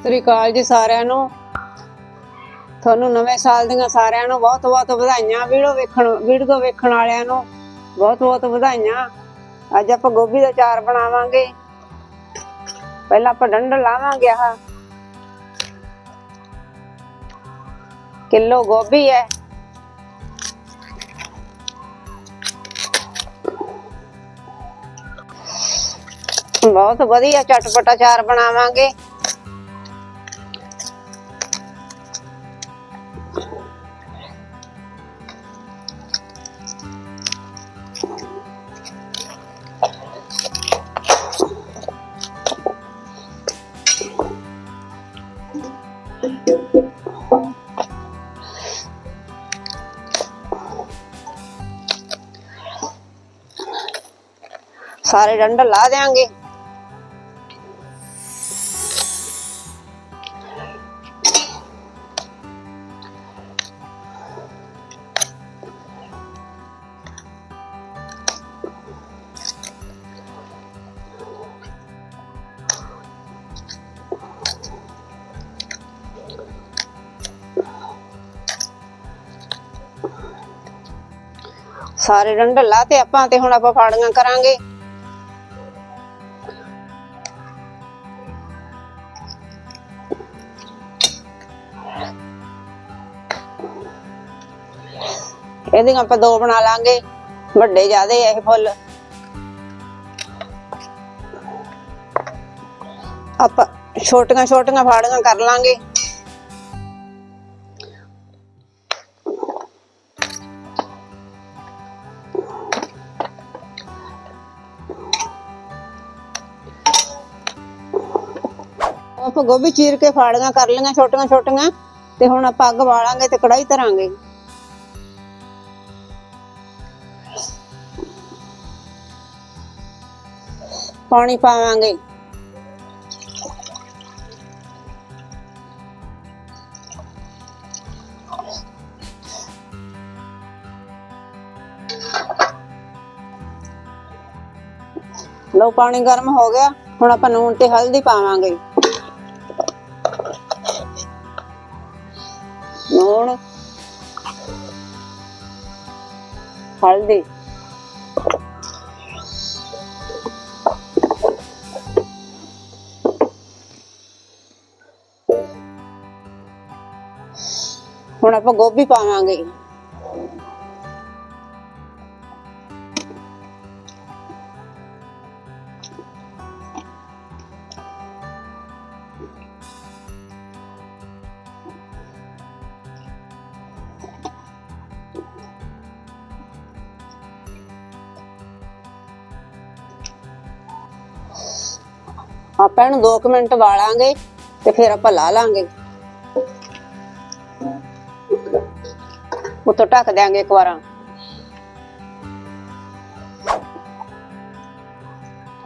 ਸਤਿ ਸ੍ਰੀ ਅਕਾਲ ਜੀ ਸਾਰਿਆਂ ਨੂੰ। ਤੁਹਾਨੂੰ ਨਵੇਂ ਸਾਲ ਦੀਆਂ ਸਾਰਿਆਂ ਨੂੰ ਬਹੁਤ ਬਹੁਤ ਵਧਾਈਆਂ, ਵੀਡੀਓ ਵੇਖਣ ਵੀਡੀਓ ਵੇਖਣ ਵਾਲਿਆਂ ਨੂੰ ਬਹੁਤ ਬਹੁਤ ਵਧਾਈਆਂ। ਅੱਜ ਆਪਾਂ ਗੋਭੀ ਦਾ ਚਾਰ ਬਣਾਵਾਂਗੇ। ਪਹਿਲਾਂ ਆਪਾਂ ਡੰਡ ਲਾਵਾਂਗੇ ਆਹ। ਕਿਲੋ ਗੋਭੀ ਹੈ। ਬਹੁਤ ਵਧੀਆ ਚਟਪਟਾ ਚਾਰ ਬਣਾਵਾਂਗੇ। ਸਾਰੇ ਡੰਡ ਲਾ ਦੇਾਂਗੇ ਸਾਰੇ ਡੰਡ ਲਾ ਤੇ ਆਪਾਂ ਤੇ ਹੁਣ ਆਪਾਂ ਫਾੜੀਆਂ ਕਰਾਂਗੇ। ਇਹਦੀਆਂ ਆਪਾਂ ਦੋ ਬਣਾ ਲਾਂਗੇ, ਵੱਡੇ ਜਿਆਦੇ ਆ ਇਹ ਫੁੱਲ। ਆਪਾਂ ਛੋਟੀਆਂ ਛੋਟੀਆਂ ਫਾੜੀਆਂ ਕਰ ਲਾਂਗੇ। ਆਪਾਂ ਗੋਭੀ ਚੀਰ ਕੇ ਫਾੜੀਆਂ ਕਰ ਲਈਆਂ ਛੋਟੀਆਂ ਛੋਟੀਆਂ ਤੇ ਹੁਣ ਆਪਾਂ ਅੱਗ ਬਾਲਾਂਗੇ ਤੇ ਕੜਾਈ ਧਰਾਂਗੇ। ਪਾਣੀ ਪਾਵਾਂਗੇ। ਲਓ ਪਾਣੀ ਗਰਮ ਹੋ ਗਿਆ, ਹੁਣ ਆਪਾਂ ਨੂਨ ਤੇ ਹਲਦੀ ਪਾਵਾਂਗੇ। ਹਲਦੀ ਹੁਣ ਆਪਾਂ ਗੋਭੀ ਪਾਵਾਂਗੇ। ਆਪਾਂ ਇਹਨੂੰ 2 ਮਿੰਟ ਵਾਲਾਂਗੇ ਤੇ ਫਿਰ ਆਪਾਂ ਲਾ ਲਾਂਗੇ। ਉੱਤੋਂ ਢੱਕ ਦਿਆਂਗੇ ਇੱਕ ਵਾਰਾਂ।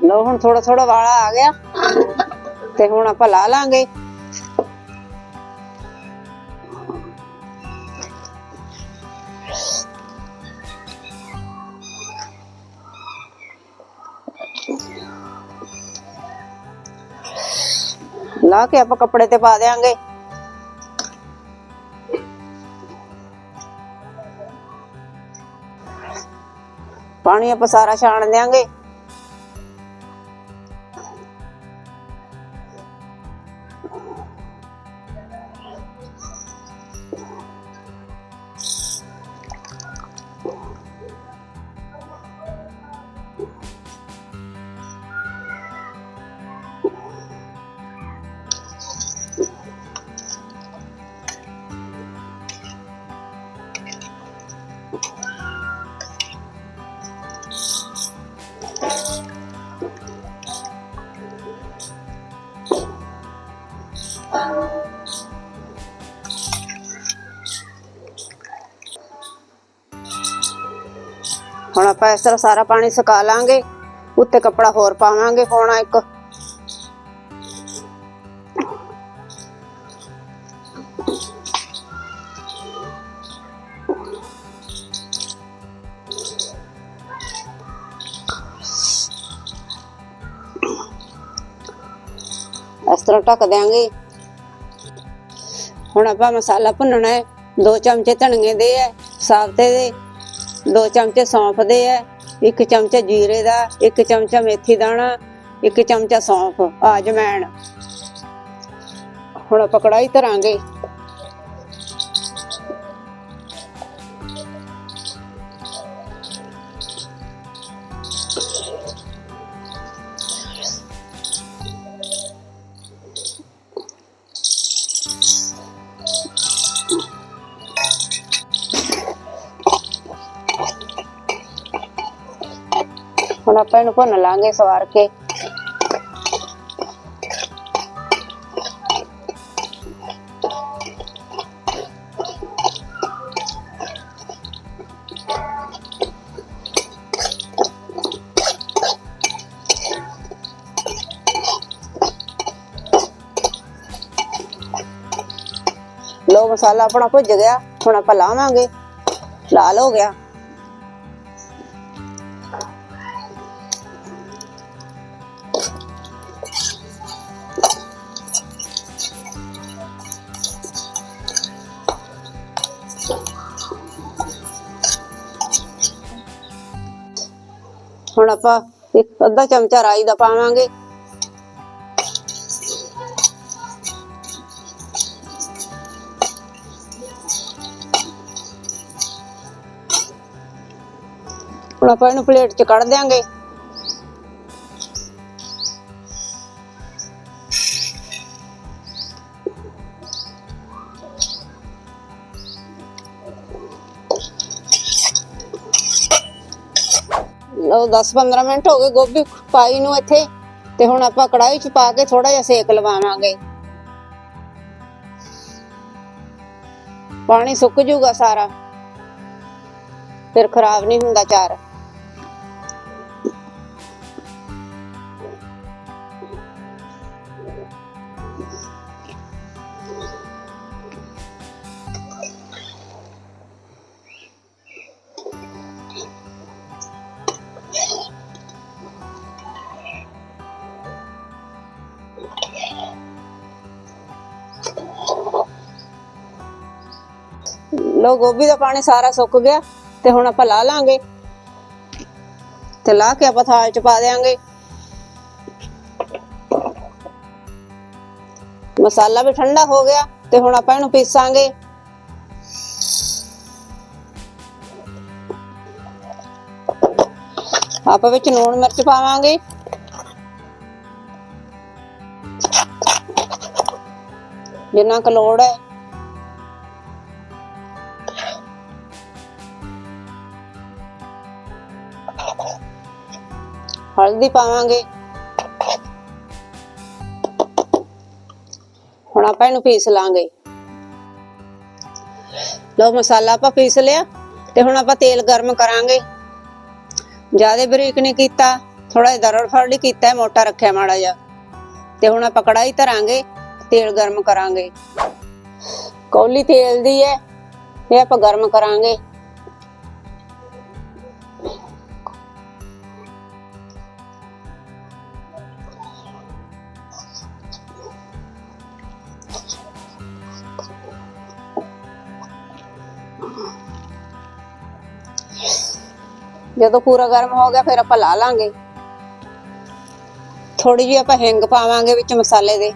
ਲੋ ਹੁਣ ਥੋੜਾ ਥੋੜਾ ਵਾਲਾ ਆ ਗਿਆ ਤੇ ਹੁਣ ਆਪਾਂ ਲਾ ਲਾਂਗੇ। ਲਾ ਕੇ ਆਪਾਂ ਕੱਪੜੇ ਤੇ ਪਾ ਦੇਾਂਗੇ ਪਾਣੀ ਆਪਾਂ ਸਾਰਾ ਛਾਣ ਦਿਆਂਗੇ। ਆਪਾਂ ਇਸ ਤਰ੍ਹਾਂ ਸਾਰਾ ਪਾਣੀ ਸੁਕਾ ਲਾਂਗੇ, ਉੱਤੇ ਕੱਪੜਾ ਹੋਰ ਪਾਵਾਂਗੇ ਹੋਣਾ ਇੱਕ। ਇਸ ਤਰ੍ਹਾਂ ਢੱਕ ਦਿਆਂਗੇ। ਹੁਣ ਆਪਾਂ ਮਸਾਲਾ ਭੁੰਨਣਾ ਹੈ। ਦੋ ਚਮਚੇ ਧਨੀਏ ਦੇ ਹੈ ਸਾਬਤੇ ਦੇ। ਦੋ ਚਮਚੇ ਸੌਂਫ ਦੇ ਹੈ ਇੱਕ ਚਮਚਾ ਜੀਰੇ ਦਾ, ਇੱਕ ਚਮਚਾ ਮੇਥੀ ਦਾਣਾ, ਇੱਕ ਚਮਚਾ ਸੌਂਫ। ਆਜਮੈਣ ਹੁਣ ਆਪਾਂ ਕੜਾਈ ਧਰਾਂਗੇ। ਹੁਣ ਆਪਾਂ ਇਹਨੂੰ ਭੁੰਨ ਲਾਂਗੇ ਸਵਾਰ ਕੇ। ਲੋ ਮਸਾਲਾ ਆਪਣਾ ਭੁੱਜ ਗਿਆ, ਹੁਣ ਆਪਾਂ ਲਾਵਾਂਗੇ। ਲਾਲ ਹੋ ਗਿਆ। ਹੁਣ ਆਪਾਂ ਇੱਕ ਅੱਧਾ ਚਮਚਾ ਰਾਈ ਦਾ ਪਾਵਾਂਗੇ। ਹੁਣ ਆਪਾਂ ਇਹਨੂੰ ਪਲੇਟ 'ਚ ਕੱਢ ਦਿਆਂਗੇ। 10-15 ਮਿੰਟ ਹੋ ਗਏ ਗੋਭੀ ਪਾਈ ਨੂੰ ਇੱਥੇ। ਤੇ ਹੁਣ ਆਪਾਂ ਕੜਾਈ 'ਚ ਪਾ ਕੇ ਥੋੜਾ ਜਿਹਾ ਸੇਕ ਲਵਾਵਾਂਗੇ। ਪਾਣੀ ਸੁੱਕ ਜੂਗਾ ਸਾਰਾ। ਫਿਰ ਖਰਾਬ ਨਹੀਂ ਹੁੰਦਾ ਚਾਰ। ਲੋ ਗੋਭੀ ਦਾ ਪਾਣੀ ਸਾਰਾ ਸੁੱਕ ਗਿਆ ਤੇ ਹੁਣ ਆਪਾਂ ਲਾ ਲਾਂਗੇ। ਤੇ ਲਾ ਕੇ ਆਪਾਂ ਥਾਲ ਚ ਪਾ ਦੇਾਂਗੇ ਮਸਾਲਾ ਵੀ ਠੰਡਾ ਹੋ ਗਿਆ ਤੇ ਹੁਣ ਆਪਾਂ ਇਹਨੂੰ ਪੀਸਾਂਗੇ। ਆਪਾਂ ਵਿੱਚ ਲੂਣ ਮਿਰਚ ਪਾਵਾਂਗੇ। ਜਿੰਨਾ ਕੁ ਲੋੜ ਹੈ। ਹਲਦੀ ਪਾਵਾਂਗੇ। ਹੁਣ ਆਪਾਂ ਇਹਨੂੰ ਪੀਸ ਲਾਂਗੇ। ਲਓ ਮਸਾਲਾ ਆਪਾਂ ਪੀਸ ਲਿਆ ਤੇ ਹੁਣ ਆਪਾਂ ਤੇਲ ਗਰਮ ਕਰਾਂਗੇ। ਜ਼ਿਆਦਾ ਬਰੀਕ ਨਹੀਂ ਕੀਤਾ ਥੋੜਾ ਜਿਹਾ ਦਰੜ ਫੜਲੀ ਕੀਤਾ ਹੈ, ਮੋਟਾ ਰੱਖਿਆ ਮਾੜਾ ਜਿਹਾ। ਤੇ ਹੁਣ ਆਪਾਂ ਕੜਾਈ ਧਰਾਂਗੇ ਤੇਲ ਗਰਮ ਕਰਾਂਗੇ। ਕੌਲੀ ਤੇਲ ਦੀ ਹੈ ਇਹ ਆਪਾਂ ਗਰਮ ਕਰਾਂਗੇ। ਜਦੋਂ ਪੂਰਾ ਗਰਮ ਹੋ ਗਿਆ, ਫਿਰ ਆਪਾਂ ਲਾ ਲਾਂਗੇ। ਥੋੜੀ ਜਿਹੀ ਆਪਾਂ ਹਿੰਗ ਪਾਵਾਂਗੇ ਵਿੱਚ ਮਸਾਲੇ ਦੇ।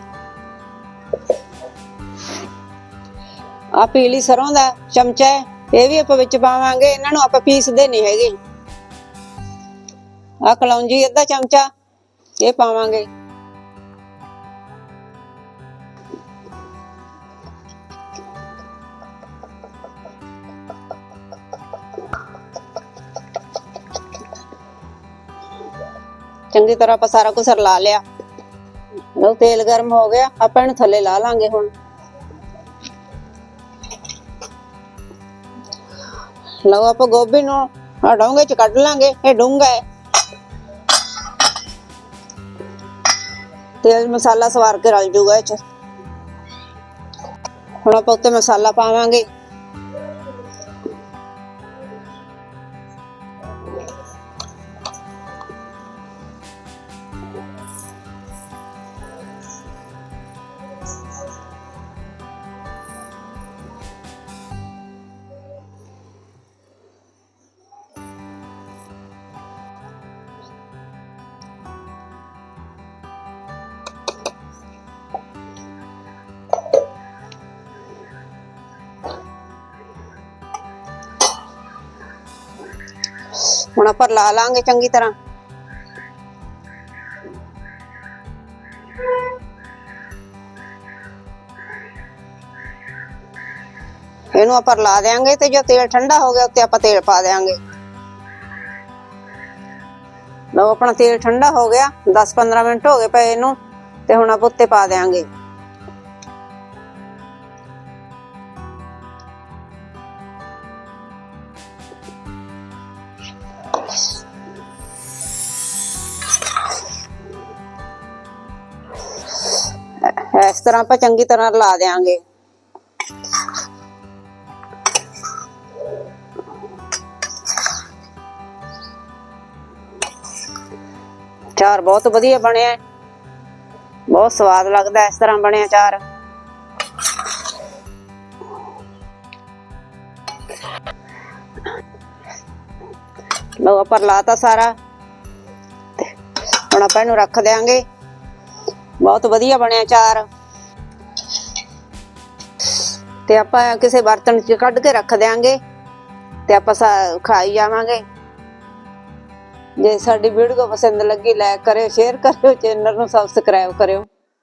ਆ ਪੀਲੀ ਸਰੋਂ ਦਾ ਚਮਚਾ ਹੈ, ਇਹ ਵੀ ਆਪਾਂ ਵਿੱਚ ਪਾਵਾਂਗੇ, ਇਹਨਾਂ ਨੂੰ ਆਪਾਂ ਪੀਸਦੇ ਨਹੀਂ ਹੈਗੇ। ਆ ਕਲੌਂਜੀ ਅੱਧਾ ਚਮਚਾ, ਇਹ ਪਾਵਾਂਗੇ। ਚੰਗੀ ਤਰ੍ਹਾਂ ਆਪਾਂ ਸਾਰਾ ਕੁਝ ਰਲਾ ਲਿਆ। ਲਓ, ਤੇਲ ਗਰਮ ਹੋ ਗਿਆ। ਆਪਾਂ ਇਹਨੂੰ ਥੱਲੇ ਲਾ ਲਾਂਗੇ ਹੁਣ। ਲਓ, ਆਪਾਂ ਗੋਭੀ ਨੂੰ ਹਟਾਉਂਗੇ ਚ ਕੱਢ ਲਾਂਗੇ। ਇਹ ਡੂੰਘਾ ਹੈ। ਤੇਲ ਮਸਾਲਾ ਸਵਾਰ ਕੇ ਰਲ ਜੂਗਾ ਇਹ ਚ। ਹੁਣ ਆਪਾਂ ਉੱਤੇ ਮਸਾਲਾ ਪਾਵਾਂਗੇ। ਹੁਣ ਆਪਾਂ ਲਾ ਲਾਂਗੇ ਚੰਗੀ ਤਰ੍ਹਾਂ। ਇਹਨੂੰ ਆਪਾਂ ਲਾ ਦੇਾਂਗੇ ਤੇ ਜੋ ਤੇਲ ਠੰਡਾ ਹੋ ਗਿਆ ਉੱਤੇ ਆਪਾਂ ਤੇਲ ਪਾ ਦੇਾਂਗੇ ਲਓ ਆਪਣਾ ਤੇਲ ਠੰਡਾ ਹੋ ਗਿਆ 10-15 ਮਿੰਟ ਹੋ ਗਏ ਪਏ ਇਹਨੂੰ, ਤੇ ਹੁਣ ਆਪਾਂ ਉੱਤੇ ਪਾ ਦੇਾਂਗੇ ਤਰ੍ਹਾਂ ਆਪਾਂ ਚੰਗੀ ਤਰ੍ਹਾਂ ਲਾ ਦੇਾਂਗੇ ਚਾਰ ਬਹੁਤ ਵਧੀਆ ਬਣਿਆ। ਬਹੁਤ ਸਵਾਦ ਲੱਗਦਾ ਇਸ ਤਰ੍ਹਾਂ ਬਣਿਆ ਚਾਰ ਲਓ ਆਪਾਂ ਲਾਤਾ ਸਾਰਾ। ਹੁਣ ਆਪਾਂ ਇਹਨੂੰ ਰੱਖ ਦਿਆਂਗੇ। ਬਹੁਤ ਵਧੀਆ ਬਣਿਆ ਚਾਰ ਤੇ ਆਪਾਂ ਕਿਸੇ ਬਰਤਨ 'ਚ ਕੱਢ ਕੇ ਰੱਖ ਦਿਆਂਗੇ ਤੇ ਆਪਾਂ ਖਾਈ ਜਾਵਾਂਗੇ। ਜੇ ਸਾਡੀ ਵੀਡੀਓ ਪਸੰਦ ਲੱਗੀ ਲਾਈਕ ਕਰਿਓ ਸ਼ੇਅਰ ਕਰਿਓ ਚੈਨਲ ਨੂੰ ਸਬਸਕ੍ਰਾਈਬ ਕਰਿਓ।